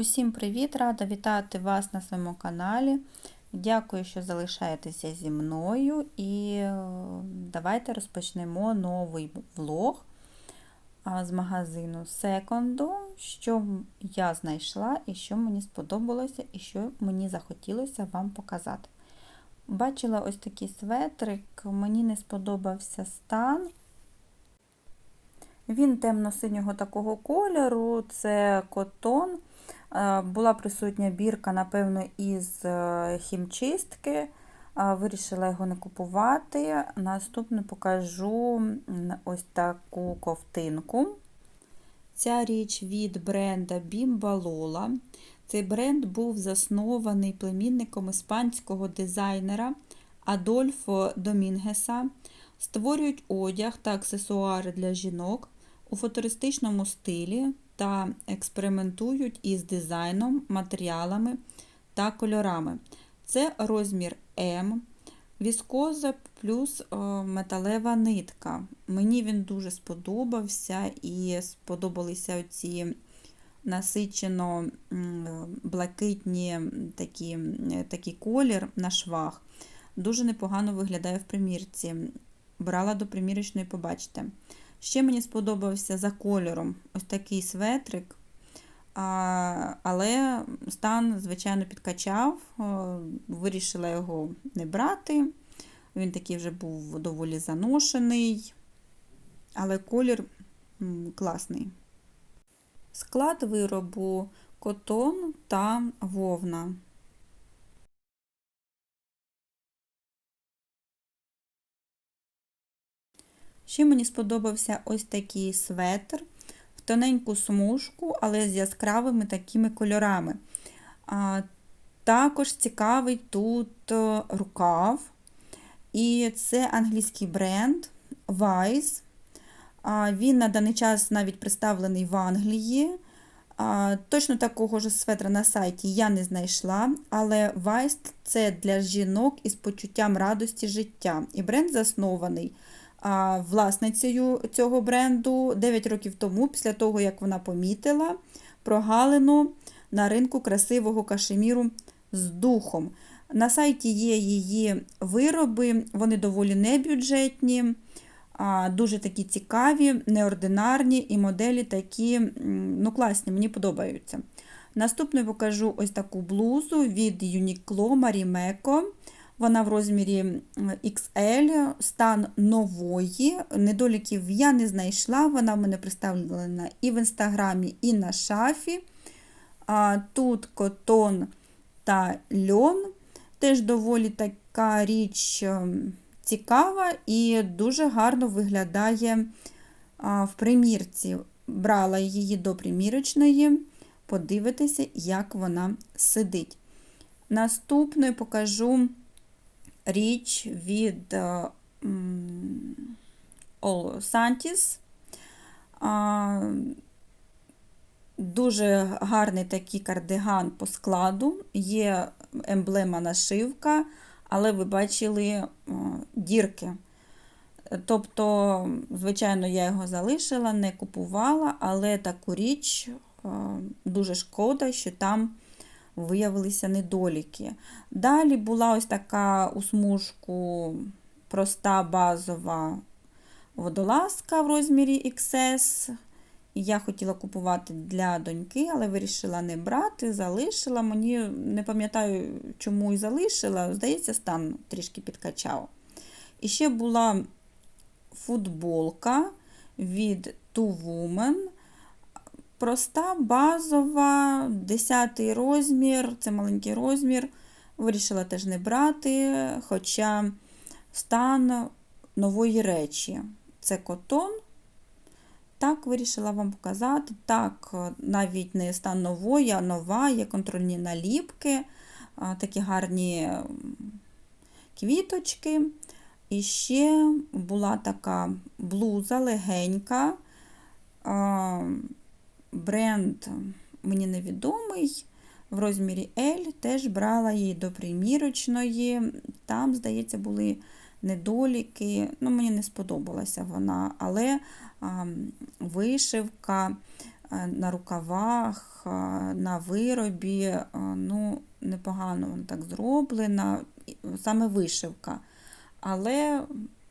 Усім привіт! Рада вітати вас на своєму каналі. Дякую, що залишаєтеся зі мною. І е, давайте розпочнемо новий влог з магазину Секонду, що я знайшла і що мені сподобалося, і що мені захотілося вам показати. Бачила ось такий светрик, мені не сподобався стан. Він темно-синього такого кольору, це котон. Е, була присутня бірка, напевно, із е, хімчистки. Е, вирішила його не купувати. Наступне покажу ось таку ковтинку. Ця річ від бренда Bimba. Цей бренд був заснований племінником іспанського дизайнера Адольфо Домінгеса. Створюють одяг та аксесуари для жінок у футуристичному стилі та експериментують із дизайном, матеріалами та кольорами. Це розмір М, віскоза плюс е, металева нитка. Мені він дуже сподобався і сподобалися ці насичено блакитні такі, такий колір на швах. Дуже непогано виглядає в примірці. Брала до примірочної, побачите. Ще мені сподобався за кольором ось такий светрик, але стан, звичайно, підкачав, вирішила його не брати. Він такий вже був доволі заношений, але колір класний. Склад виробу котон та вовна. Ще мені сподобався ось такий светр в тоненьку смужку, але з яскравими такими кольорами. А, Також цікавий тут е, рукав. І це англійський бренд Wise. А, Він на даний час навіть представлений в Англії. А, Точно такого ж светра на сайті я не знайшла, але Wise це для жінок із почуттям радості життя. І бренд заснований власницею цього бренду 9 років тому, після того, як вона помітила прогалину на ринку красивого кашеміру з духом. На сайті є її вироби, вони доволі небюджетні, дуже такі цікаві, неординарні і моделі такі ну, класні, мені подобаються. Наступне покажу ось таку блузу від Uniqlo Marimekko. Вона в розмірі XL, стан нової. Недоліків я не знайшла, вона в мене представлена і в інстаграмі, і на шафі. Тут котон та льон. Теж доволі така річ цікава і дуже гарно виглядає в примірці. Брала її до примірочної, подивитися, як вона сидить. Наступною покажу річ від Santis. Дуже гарний такий кардиган по складу, є емблема нашивка, але ви бачили дірки. Тобто, звичайно, я його залишила, не купувала, але таку річ дуже шкода, що там виявилися недоліки. Далі була ось така у смужку проста базова водолазка в розмірі XS. Я хотіла купувати для доньки, але вирішила не брати, залишила. Мені не пам'ятаю, чому і залишила, здається, стан трішки підкачав. І ще була футболка від Two Women. Проста, базова, 10 розмір, це маленький розмір. Вирішила теж не брати, хоча стан нової речі. Це котон. Так, вирішила вам показати. Так, навіть не стан нової, а нова, є контрольні наліпки, такі гарні квіточки. І ще була така блуза легенька бренд мені невідомий. В розмірі L теж брала її до примірочної. Там, здається, були недоліки. Ну, Мені не сподобалася вона, але а, вишивка е, на рукавах, е, на виробі. е, Ну, непогано воно так зроблено, і саме вишивка. Але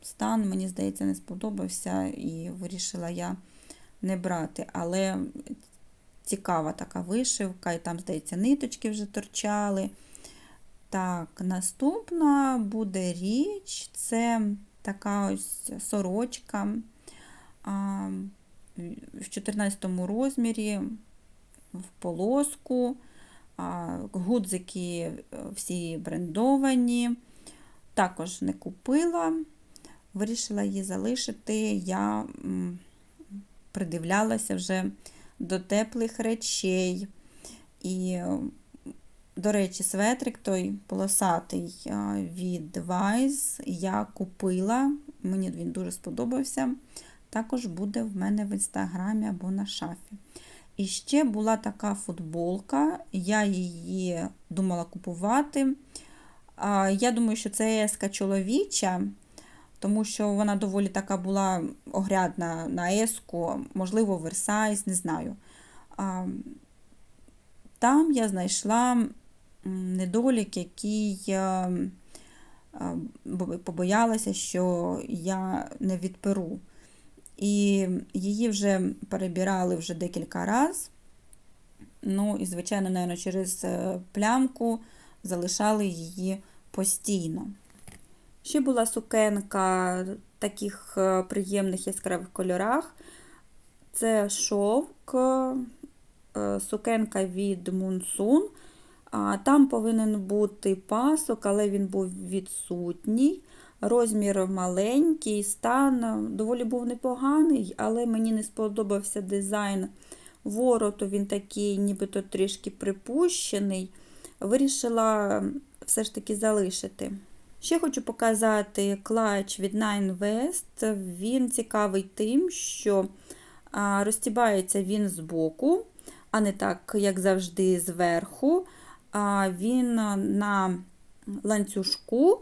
стан, мені здається, не сподобався і вирішила я не брати. Але цікава така вишивка, і там, здається, ниточки вже торчали. Так, наступна буде річ, це така ось сорочка а, в 14 розмірі, в полоску, а, гудзики е, всі брендовані. Також не купила, вирішила її залишити. Я придивлялася вже до теплих речей. І, до речі, светрик той полосатий від Vice я купила, мені він дуже сподобався. Також буде в мене в інстаграмі або на шафі. І ще була така футболка, я її думала купувати. Я думаю, що це еска чоловіча, тому що вона доволі така була огрядна на еску, можливо, Версайз, не знаю. А, Там я знайшла недолік, який е, е, побоялася, що я не відперу. І її вже перебирали вже декілька разів. Ну, і, звичайно, навіть через е, плямку залишали її постійно. Ще була сукенка в таких е, приємних яскравих кольорах. Це шовк, е, сукенка від Мунсун. Там повинен бути пасок, але він був відсутній. Розмір маленький, стан доволі був непоганий, але мені не сподобався дизайн вороту, він такий, нібито трішки припущений. Вирішила все ж таки залишити. Ще хочу показати клач від Nine West. Він цікавий тим, що розтібається він збоку, а не так, як завжди, зверху. Він на ланцюжку.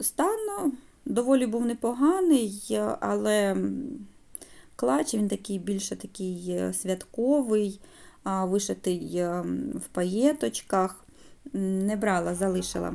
Стан доволі був непоганий, але клач він такий більше такий святковий, вишитий е, в паєточках. Не брала, залишила.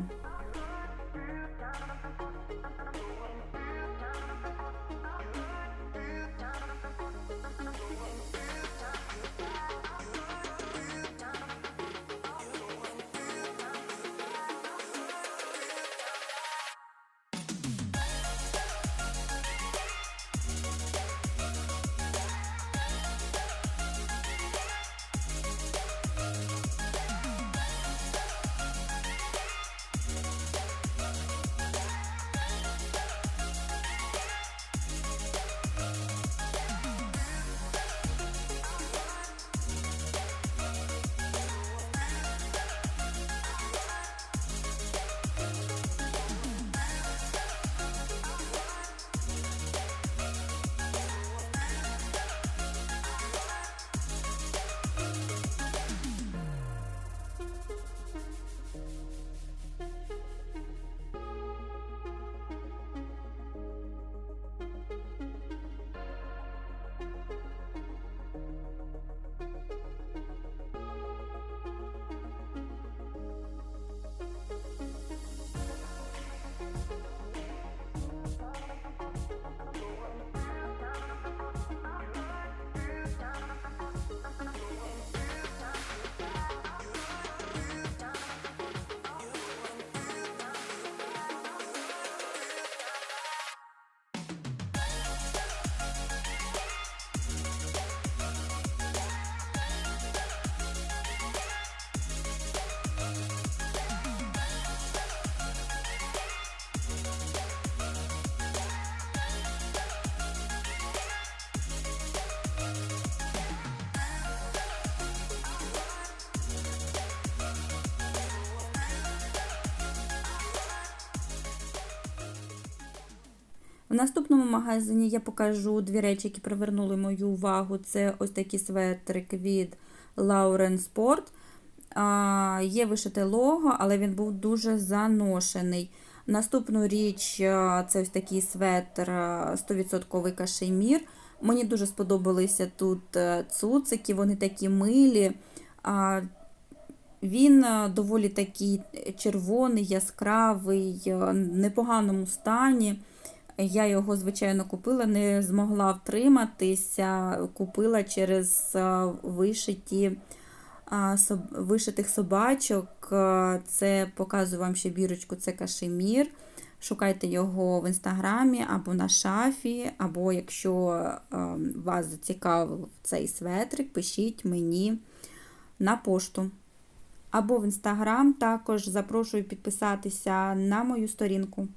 В наступному магазині я покажу дві речі, які привернули мою увагу. Це ось такий светрик від Lauren Sport. А, Є вишите лого, але він був дуже заношений. Наступну річ це ось такий светр 100% кашемір. Мені дуже сподобалися тут е, цуцики, вони такі милі. Він е, доволі такий червоний, яскравий, е, в непоганому стані. Я його, звичайно, купила, не змогла втриматися, купила через е, вишиті, вишитих собачок. Е, Це показую вам ще бірочку, це кашемір. Шукайте його в інстаграмі або на шафі, або якщо е, вас зацікавив цей светрик, пишіть мені на пошту. Або в інстаграм також запрошую підписатися на мою сторінку.